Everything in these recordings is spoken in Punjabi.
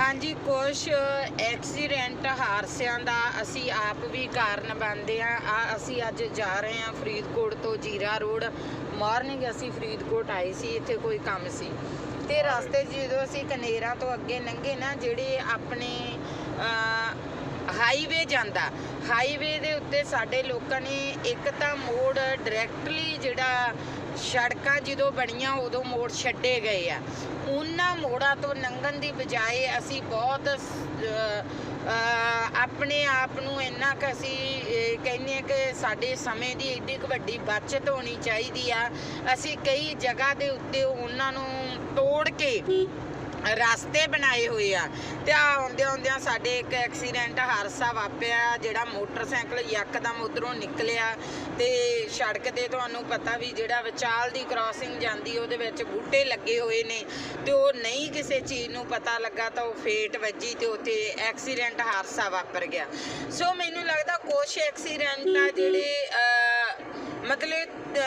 ਹਾਂਜੀ ਕੁਝ ਐਕਸੀਡੈਂਟ ਹਾਦਸਿਆਂ ਦਾ ਅਸੀਂ ਆਪ ਵੀ ਕਾਰਨ ਬਣਦੇ ਆ ਆ ਅਸੀਂ ਅੱਜ ਜਾ ਰਹੇ ਹਾਂ ਫਰੀਦਕੋਟ ਤੋਂ ਜੀਰਾ ਰੋਡ। ਮਾਰਨਿੰਗ ਅਸੀਂ ਫਰੀਦਕੋਟ ਆਏ ਸੀ, ਇੱਥੇ ਕੋਈ ਕੰਮ ਸੀ। ਤੇ ਰਸਤੇ 'ਚ ਜਦੋਂ ਅਸੀਂ ਕਨੇਰਾ ਤੋਂ ਅੱਗੇ ਲੰਘੇ ਨਾ, ਜਿਹੜੇ ਆਪਣੇ ਹਾਈਵੇ ਜਾਂਦਾ ਹਾਈਵੇ ਦੇ ਉੱਤੇ ਸਾਡੇ ਲੋਕਾਂ ਨੇ ਇੱਕ ਤਾਂ ਮੋੜ ਡਾਇਰੈਕਟਲੀ ਜਿਹੜਾ ਸੜਕਾਂ ਜਦੋਂ ਬਣੀਆਂ ਉਦੋਂ ਮੋੜ ਛੱਡੇ ਗਏ ਆ। ਉਹਨਾਂ ਮੋੜਾਂ ਤੋਂ ਲੰਘਣ ਦੀ ਬਜਾਏ ਅਸੀਂ ਬਹੁਤ ਆਪਣੇ ਆਪ ਨੂੰ ਇੰਨਾ ਕੁ ਅਸੀਂ ਕਹਿੰਦੇ ਆ ਕਿ ਸਾਡੇ ਸਮੇਂ ਦੀ ਏਡੀ ਕੁ ਵੱਡੀ ਬਚਤ ਹੋਣੀ ਚਾਹੀਦੀ ਆ। ਅਸੀਂ ਕਈ ਜਗ੍ਹਾ ਦੇ ਉੱਤੇ ਉਹਨਾਂ ਨੂੰ ਤੋੜ ਕੇ ਰਸਤੇ ਬਣਾਏ ਹੋਏ ਆ ਤੇ ਆ ਆਉਂਦੇ ਆਉਂਦਿਆਂ ਸਾਡੇ ਇੱਕ ਐਕਸੀਡੈਂਟ ਹਾਦਸਾ ਵਾਪਰਿਆ ਜਿਹੜਾ ਮੋਟਰਸਾਈਕਲ ਯਕਦਮ ਉਧਰੋਂ ਨਿਕਲਿਆ ਤੇ ਸੜਕ ਤੇ ਤੁਹਾਨੂੰ ਪਤਾ ਵੀ ਜਿਹੜਾ ਵਿਚਾਲ ਦੀ ਕ੍ਰਾਸਿੰਗ ਜਾਂਦੀ, ਉਹਦੇ ਵਿੱਚ ਬੂਟੇ ਲੱਗੇ ਹੋਏ ਨੇ ਤੇ ਉਹ ਨਹੀਂ ਕਿਸੇ ਚੀਜ਼ ਨੂੰ ਪਤਾ ਲੱਗਾ ਤਾਂ ਉਹ ਫੇਟ ਵੱਜੀ ਤੇ ਉੱਥੇ ਐਕਸੀਡੈਂਟ ਹਾਦਸਾ ਵਾਪਰ ਗਿਆ। ਸੋ ਮੈਨੂੰ ਲੱਗਦਾ ਕੁਝ ਐਕਸੀਡੈਂਟ ਆ ਜਿਹੜੇ ਮਤਲਬ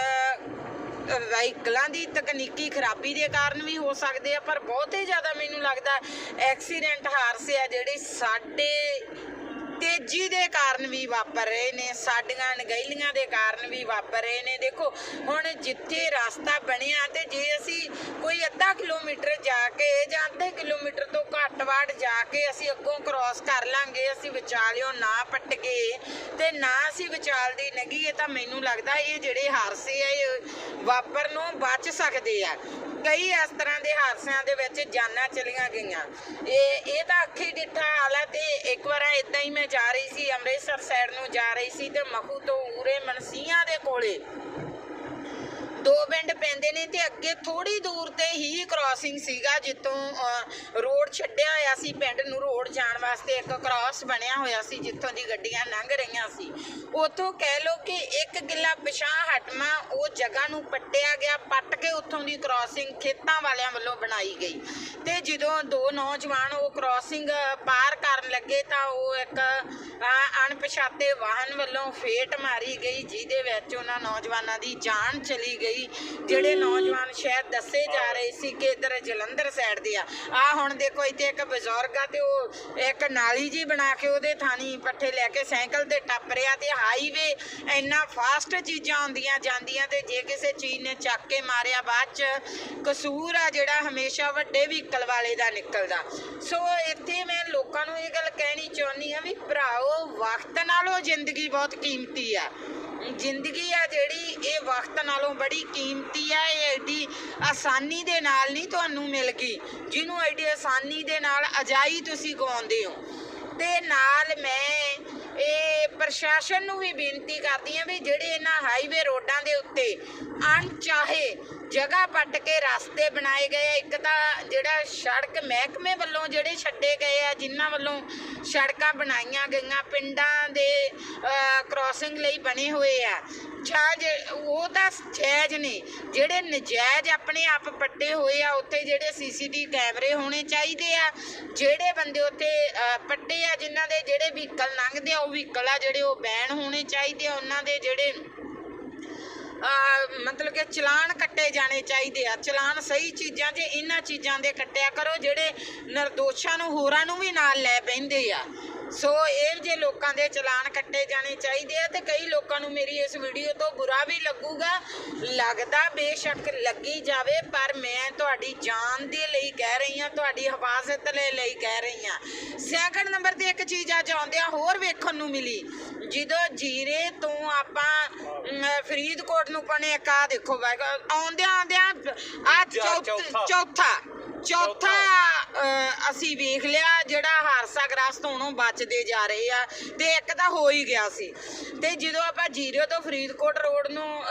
ਵਾਹੀਕਲਾਂ ਦੀ ਤਕਨੀਕੀ ਖਰਾਬੀ ਦੇ ਕਾਰਨ ਵੀ ਹੋ ਸਕਦੇ ਆ, ਪਰ ਬਹੁਤੇ ਜ਼ਿਆਦਾ ਮੈਨੂੰ ਲੱਗਦਾ ਐਕਸੀਡੈਂਟ ਹਾਦਸੇ ਆ ਜਿਹੜੇ ਸਾਡੇ ਤੇਜ਼ੀ ਦੇ ਕਾਰਨ ਵੀ ਵਾਪਰ ਰਹੇ ਨੇ, ਸਾਡੀਆਂ ਅਣਗਹਿਲੀਆਂ ਦੇ ਕਾਰਨ ਵੀ ਵਾਪਰ ਰਹੇ ਨੇ। ਦੇਖੋ, ਹੁਣ ਜਿੱਥੇ ਰਸਤਾ ਬਣਿਆ ਤੇ ਜੇ ਅਸੀਂ ਕੋਈ ਅੱਧਾ ਕਿਲੋਮੀਟਰ ਜਾ ਕੇ ਜਾਂ ਅੱਧੇ ਕਿਲੋਮੀਟਰ ਤੋਂ ਘੱਟ ਵਾੜ ਜਾ ਕੇ ਅਸੀਂ ਅੱਗੋਂ ਕ੍ਰਾਸ ਕਰ ਲਾਂਗੇ, ਅਸੀਂ ਵਿਚਾਲਿਓ ਨਾ ਪੱਟ ਕੇ ਤੇ ਨਾ ਅਸੀਂ ਵਿਚਾਲ ਦੀ ਨਗੀ ਨਗੀਏ ਤਾਂ ਮੈਨੂੰ ਲੱਗਦਾ ਇਹ ਜਿਹੜੇ ਹਾਦਸੇ ਆ, ਇਹ ਵਾਪਰ ਨੂੰ ਬਚ ਸਕਦੇ ਆ। ਕਈ ਇਸ ਤਰ੍ਹਾਂ ਦੇ ਹਾਦਸਿਆਂ ਦੇ ਵਿੱਚ ਜਾਨਾਂ ਚਲੀਆਂ ਗਈਆਂ। ਇਹ ਇਹ ਤਾਂ ਅੱਖੀ ਡਿੱਠਾ ਹਾਲ ਹੈ ਤੇ ਇੱਕ ਵਾਰ ਇਦਾਂ ਹੀ ਮੈਂ ਜਾ ਰਹੀ ਸੀ, ਅੰਮ੍ਰਿਤਸਰ ਸਾਈਡ ਨੂੰ ਜਾ ਰਹੀ ਸੀ ਤੇ ਮਖੂ ਤੋਂ ਉਰੇ ਮਨਸੀਆਂ ਦੇ ਕੋਲੇ ਦੋ ਪਿੰਡ ਪੈਂਦੇ ਨੇ ਤੇ ਅੱਗੇ ਥੋੜੀ ਦੂਰ ਤੇ ਹੀ ਕ੍ਰਾਸਿੰਗ ਸੀਗਾ ਜਿੱਥੋਂ ਰੋਡ ਛੱਡਿਆ ਹੋਇਆ ਸੀ, ਪਿੰਡ ਨੂੰ ਰੋਡ ਜਾਣ ਵਾਸਤੇ ਇੱਕ ਕ੍ਰਾਸ ਬਣਿਆ ਹੋਇਆ ਸੀ, ਜਿੱਥੋਂ ਦੀ ਗੱਡੀਆਂ ਲੰਘ ਰਹੀਆਂ ਸੀ। ਉਥੋਂ ਕਹਿ ਲੋ ਕਿ ਇੱਕ ਗਿੱਲਾ ਪਿਛਾਂ ਹਟਮਾ ਉਹ ਜਗ੍ਹਾ ਨੂੰ ਪੱਟਿਆ ਗਿਆ, ਪੱਟ ਕੇ ਉੱਥੋਂ ਦੀ ਕ੍ਰਾਸਿੰਗ ਖੇਤਾਂ ਵਾਲਿਆਂ ਵੱਲੋਂ ਬਣਾਈ ਗਈ। ਤੇ ਜਦੋਂ ਦੋ ਨੌਜਵਾਨ ਉਹ ਕ੍ਰਾਸਿੰਗ ਪਾਰ ਕਰਨ ਲੱਗੇ ਤਾਂ ਉਹ ਇੱਕ ਅਣਪਛਾਤੇ ਵਾਹਨ ਵੱਲੋਂ ਫੇਟ ਮਾਰੀ ਗਈ, ਜਿਹਦੇ ਵਿੱਚ ਉਹਨਾਂ ਨੌਜਵਾਨਾਂ ਦੀ ਜਾਨ ਚਲੀ ਗਈ, ਜਿਹੜੇ ਨੌਜਵਾਨ ਸ਼ਾਇਦ ਦੱਸੇ ਜਾ ਰਹੇ ਸੀ ਕਿ ਇਧਰ ਜਲੰਧਰ ਸਾਈਡ ਦੇ ਆ। ਆ ਹੁਣ ਦੇਖੋ, ਇੱਥੇ ਇੱਕ ਬਜ਼ੁਰਗ ਆ ਤੇ ਉਹ ਇੱਕ ਨਾਲੀ ਜੀ ਬਣਾ ਕੇ ਉਹਦੇ ਥਾਣੀ ਪੱਠੇ ਲੈ ਕੇ ਸਾਈਕਲ ਤੇ ਟੱਪ ਰਿਹਾ ਤੇ ਹਾਈਵੇ ਇੰਨਾ ਫਾਸਟ ਚੀਜ਼ਾਂ ਆਉਂਦੀਆਂ ਜਾਂਦੀਆਂ ਤੇ ਜੇ ਕਿਸੇ ਚੀਜ਼ ਨੇ ਚੱਕ ਕੇ ਮਾਰਿਆ, ਬਾਅਦ ਚ ਕਸੂਰ ਆ ਜਿਹੜਾ ਹਮੇਸ਼ਾ ਵੱਡੇ ਵੀ ਵਹੀਕਲ ਵਾਲੇ ਦਾ ਨਿਕਲਦਾ। ਸੋ ਇੱਥੇ ਮੈਂ ਲੋਕਾਂ ਨੂੰ ਇਹ ਗੱਲ ਕਹਿਣੀ ਚਾਹੁੰਦੀ ਆ ਵੀ ਭਰਾਓ, ਵਕਤ ਨਾਲੋਂ ਜ਼ਿੰਦਗੀ ਬਹੁਤ ਕੀਮਤੀ ਆ। ਜ਼ਿੰਦਗੀ ਆ ਜਿਹੜੀ, ਇਹ ਵਕਤ ਨਾਲੋਂ ਬੜੀ ਕੀਮਤੀ ਆ, ਇਹ ਐਡੀ ਆਸਾਨੀ ਦੇ ਨਾਲ ਨਹੀਂ ਤੁਹਾਨੂੰ ਮਿਲ ਗਈ। ਜਿਹਨੂੰ ਐਡੀ ਆਸਾਨੀ ਦੇ ਨਾਲ ਅਜਾਈ ਤੁਸੀਂ ਗਵਾਉਂਦੇ ਹੋ। ਤੇ ਨਾਲ ਮੈਂ ਇਹ ਪ੍ਰਸ਼ਾਸਨ ਨੂੰ ਵੀ ਬੇਨਤੀ ਕਰਦੀ ਹਾਂ ਵੀ ਜਿਹੜੇ ਇਹਨਾਂ ਹਾਈਵੇ ਰੋਡਾਂ ਦੇ ਉੱਤੇ ਅਣਚਾਹੇ ਜਗ੍ਹਾ ਪੱਟ ਕੇ ਰਸਤੇ ਬਣਾਏ ਗਏ ਆ। ਇੱਕ ਤਾਂ ਜਿਹੜਾ ਸੜਕ ਮਹਿਕਮੇ ਵੱਲੋਂ ਜਿਹੜੇ ਛੱਡੇ ਗਏ ਆ, ਜਿਨ੍ਹਾਂ ਵੱਲੋਂ ਸੜਕਾਂ ਬਣਾਈਆਂ ਗਈਆਂ, ਪਿੰਡਾਂ ਦੇ ਕ੍ਰਾਸਿੰਗ ਲਈ ਬਣੇ ਹੋਏ ਆ। ਜਾਂ ਉਹ ਤਾਂ ਜਾਇਜ਼ ਨੇ। ਜਿਹੜੇ ਨਜਾਇਜ਼ ਆਪਣੇ ਆਪ ਪੱਟੇ ਹੋਏ ਆ, ਉੱਥੇ ਜਿਹੜੇ ਸੀਸੀਟੀ ਕੈਮਰੇ ਹੋਣੇ ਚਾਹੀਦੇ ਆ। ਜਿਹੜੇ ਬੰਦੇ ਉੱਥੇ ਪੱਟੇ ਆ, ਜਿਨ੍ਹਾਂ ਦੇ ਜਿਹੜੇ ਵਹੀਕਲ ਲੰਘਦੇ ਆ, ਉਹ ਵਹੀਕਲ ਆ ਜਿਹੜੇ ਉਹ ਬੈਨ ਹੋਣੇ ਚਾਹੀਦੇ ਆ। ਉਹਨਾਂ ਦੇ ਜਿਹੜੇ ਮਤਲਬ ਕਿ ਚਲਾਨ ਕੱਟੇ ਜਾਣੇ ਚਾਹੀਦੇ ਆ, ਚਲਾਨ ਸਹੀ ਚੀਜ਼ਾਂ 'ਚ ਇਹਨਾਂ ਚੀਜ਼ਾਂ ਦੇ ਕੱਟਿਆ ਕਰੋ, ਜਿਹੜੇ ਨਿਰਦੋਸ਼ਾਂ ਨੂੰ, ਹੋਰਾਂ ਨੂੰ ਵੀ ਨਾਲ ਲੈ ਬੈਂਦੇ ਆ। ਸੋ ਇਹ ਜੇ ਲੋਕਾਂ ਦੇ ਚਲਾਨ ਕੱਟੇ ਜਾਣੇ ਚਾਹੀਦੇ ਆ ਤੇ ਕਈ ਲੋਕਾਂ ਨੂੰ ਮੇਰੀ ਇਸ ਵੀਡੀਓ ਤੋਂ ਬੁਰਾ ਵੀ ਲੱਗੂਗਾ। ਲੱਗਦਾ ਬੇਸ਼ੱਕ ਲੱਗੀ ਜਾਵੇ ਪਰ ਮੈਂ ਤੁਹਾਡੀ ਜਾਨ ਦੇ ਲਈ ਕਹਿ ਰਹੀ ਹਾਂ ਤੁਹਾਡੀ ਹਿਫਾਜ਼ਤ ਦੇ ਲਈ ਕਹਿ ਰਹੀ ਹਾਂ। ਸੈਕੰਡ ਨੰਬਰ ਤੇ ਇੱਕ ਚੀਜ਼ ਅੱਜ ਆਉਂਦਿਆਂ ਹੋਰ ਵੇਖਣ ਨੂੰ ਮਿਲੀ। ਜਦੋਂ ਜੀਰੇ ਤੋਂ ਆਪਾਂ ਫਰੀਦਕੋਟ ਨੂੰ ਪਣੇ ਆਹ ਦੇਖੋ ਆਉਂਦਿਆਂ ਆਉਂਦਿਆਂ ਆ ਚੌਥਾ। ਚੌਥਾ। ਅਸੀਂ ਵੇਖ ਲਿਆ ਜਿਹੜਾ ਹਾਦਸਾ ਗ੍ਰਸਤ ਹੋਣੋਂ ਬਚਦੇ ਜਾ ਰਹੇ ਆ ਤੇ ਇੱਕ ਤਾਂ ਹੋ ਹੀ ਗਿਆ ਸੀ। ਤੇ ਜਦੋਂ ਆਪਾਂ ਜੀਰੇ ਤੋਂ ਫਰੀਦਕੋਟ ਰੋਡ ਨੂੰ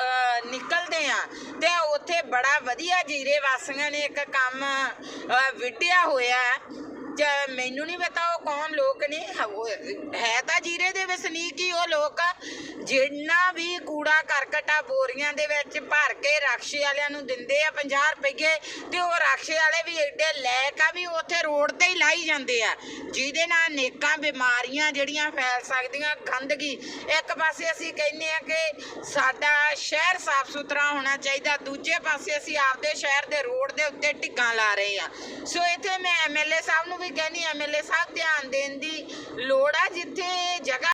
ਨਿਕਲਦੇ ਆ ਤੇ ਉੱਥੇ ਬੜਾ ਵਧੀਆ ਜੀਰੇ ਵਾਸੀਆਂ ਨੇ ਇੱਕ ਕੰਮ ਅ, ਵਿੱਢਿਆ ਹੋਇਆ। ਮੈਨੂੰ ਨਹੀਂ ਪਤਾ ਉਹ ਕੌਣ ਲੋਕ ਨੇ। ਹੈ ਤਾਂ ਜੀਰੇ ਦੇ ਵਸਨੀਕ ਹੀ ਉਹ ਲੋਕ ਆ। ਜਿੰਨਾ ਵੀ ਕੂੜਾ ਕਰਕਟਾ ਬੋਰੀਆਂ ਦੇ ਵਿੱਚ ਭਰ ਕੇ ਰਕਸ਼ੇ ਵਾਲਿਆਂ ਨੂੰ ਦਿੰਦੇ ਆ 50 ਰੁਪਏ ਤੇ ਉਹ ਰਕਸ਼ੇ ਵਾਲੇ ਵੀ ਐਡੇ ਲੈਕ ਆ ਵੀ ਉੱਥੇ ਰੋਡ ਤੇ ਹੀ ਲਾਈ ਜਾਂਦੇ ਆ। ਜਿਹਦੇ ਨਾਲ ਅਨੇਕਾਂ ਬਿਮਾਰੀਆਂ ਜਿਹੜੀਆਂ ਫੈਲ ਸਕਦੀਆਂ, ਗੰਦਗੀ। ਇੱਕ ਪਾਸੇ ਅਸੀਂ ਕਹਿੰਦੇ ਆ ਕਿ ਸਾਡਾ ਸ਼ਹਿਰ ਸਾਫ਼ ਸੁਥਰਾ ਹੋਣਾ ਚਾਹੀਦਾ, ਦੂਜੇ ਪਾਸੇ ਅਸੀਂ ਆਪਦੇ ਸ਼ਹਿਰ ਦੇ ਰੋਡ ਦੇ ਉੱਤੇ ਢਿੱਗਾਂ ਲਾ ਰਹੇ ਆ। ਸੋ ਇੱਥੇ ਮੈਂ ਐਮਐਲਏ ਸਾਹਿਬ ਨੂੰ ਵੀ ਕਹਿੰਦੀ ਐਮਐਲਏ ਸਾਹਿਬ ਧਿਆਨ ਦੇਣ ਦੀ ਲੋੜ ਆ ਜਿੱਥੇ ਜਗ੍ਹਾ